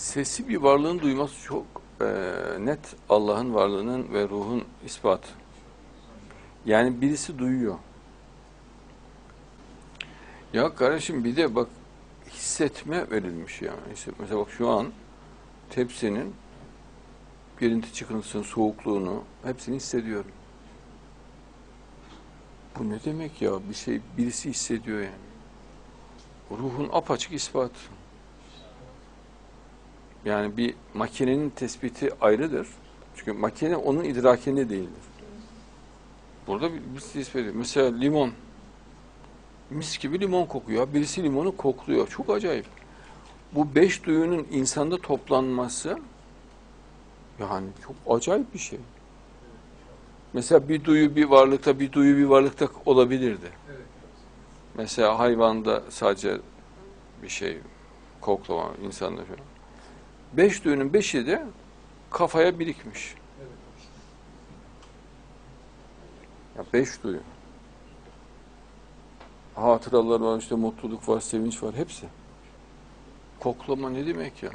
Sesi bir varlığın duyması çok e, net Allah'ın varlığının ve ruhun ispatı. Yani birisi duyuyor. Ya kardeşim bir de bak hissetme verilmiş ya. Hisset- Mesela bak şu an tepsinin girinti çıkıntısının soğukluğunu hepsini hissediyorum. Bu ne demek ya? Bir şey birisi hissediyor yani. Ruhun apaçık ispatı. Yani bir makinenin tespiti ayrıdır. Çünkü makine onun idrakinde değildir. Burada bir, bir tespit ediyor. Mesela limon. Mis gibi limon kokuyor. Birisi limonu kokluyor. Çok acayip. Bu beş duyunun insanda toplanması yani çok acayip bir şey. Mesela bir duyu bir varlıkta, bir duyu bir varlıkta olabilirdi. Mesela hayvanda sadece bir şey koklama, insanda falan. Beş duyunun beşi de kafaya birikmiş. Ya beş duyu. Hatıralar var, işte mutluluk var, sevinç var, hepsi. Koklama ne demek ya?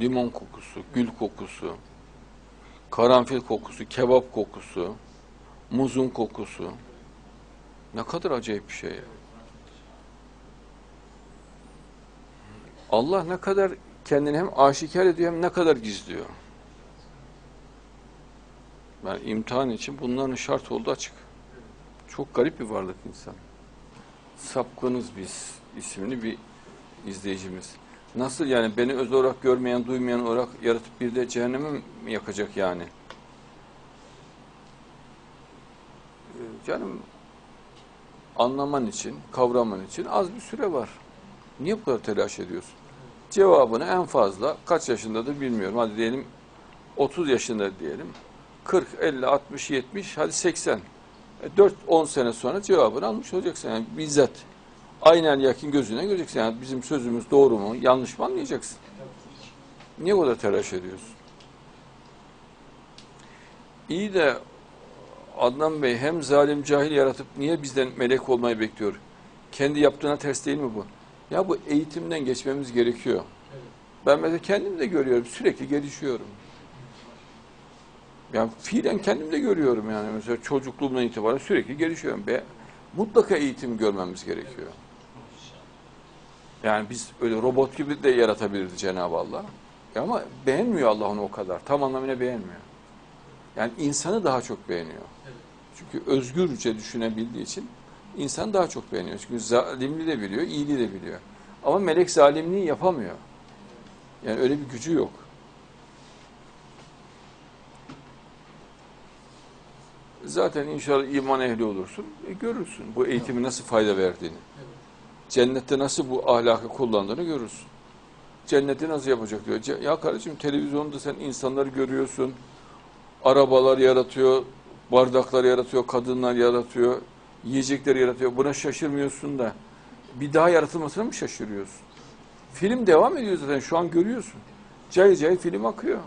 Limon kokusu, gül kokusu, karanfil kokusu, kebap kokusu, muzun kokusu. Ne kadar acayip bir şey ya. Allah ne kadar kendini hem aşikar ediyor hem ne kadar gizliyor. Yani imtihan için bunların şart olduğu açık. Çok garip bir varlık insan. Sapkınız biz isimli bir izleyicimiz. Nasıl yani beni öz olarak görmeyen, duymayan olarak yaratıp bir de cehenneme mi yakacak yani? Ee, Canım anlaman için, kavraman için az bir süre var. Niye bu kadar telaş ediyorsun? Cevabını en fazla kaç yaşındadır bilmiyorum. Hadi diyelim 30 yaşında diyelim. 40, 50, 60, 70, hadi 80. 4-10 sene sonra cevabını almış olacaksın. Yani bizzat aynen yakın gözüne göreceksin. Yani bizim sözümüz doğru mu, yanlış mı anlayacaksın. Niye bu kadar telaş ediyorsun? İyi de Adnan Bey hem zalim cahil yaratıp niye bizden melek olmayı bekliyor? Kendi yaptığına ters değil mi bu? Ya bu eğitimden geçmemiz gerekiyor. Ben mesela kendim de görüyorum. Sürekli gelişiyorum. Yani fiilen kendim de görüyorum yani. Mesela çocukluğumdan itibaren sürekli gelişiyorum. Ve mutlaka eğitim görmemiz gerekiyor. Yani biz öyle robot gibi de yaratabilirdi Cenab-ı Allah. Ya ama beğenmiyor Allah onu o kadar. Tam anlamıyla beğenmiyor. Yani insanı daha çok beğeniyor. Çünkü özgürce düşünebildiği için insan daha çok beğeniyor. Çünkü zalimliği de biliyor, iyiliği de biliyor. Ama melek zalimliği yapamıyor. Yani öyle bir gücü yok. Zaten inşallah iman ehli olursun, e, görürsün bu eğitimin nasıl fayda verdiğini. Cennette nasıl bu ahlakı kullandığını görürsün. Cenneti nasıl yapacak diyor. Ya kardeşim televizyonda sen insanları görüyorsun, arabalar yaratıyor, bardaklar yaratıyor, kadınlar yaratıyor, yiyecekler yaratıyor. Buna şaşırmıyorsun da bir daha yaratılmasına mı şaşırıyorsun? Film devam ediyor zaten şu an görüyorsun. Cayır cayır film akıyor.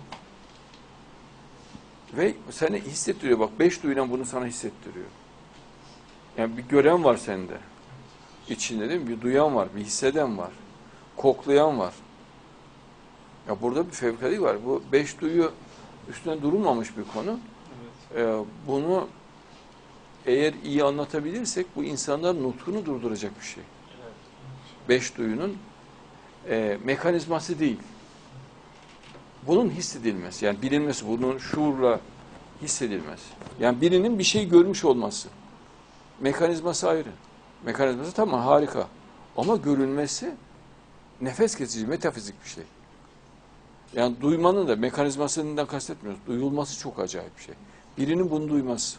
Ve seni hissettiriyor. Bak beş duyuyla bunu sana hissettiriyor. Yani bir gören var sende. İçinde değil mi? Bir duyan var, bir hisseden var. Koklayan var. Ya burada bir fevkalade var. Bu beş duyu üstüne durulmamış bir konu. Ee, bunu eğer iyi anlatabilirsek bu insanların nutkunu durduracak bir şey. Beş duyunun e, mekanizması değil. Bunun hissedilmesi, yani bilinmesi, bunun şuurla hissedilmesi. Yani birinin bir şey görmüş olması. Mekanizması ayrı. Mekanizması tamam harika. Ama görülmesi nefes kesici, metafizik bir şey. Yani duymanın da mekanizmasından kastetmiyoruz. Duyulması çok acayip bir şey. Birinin bunu duyması.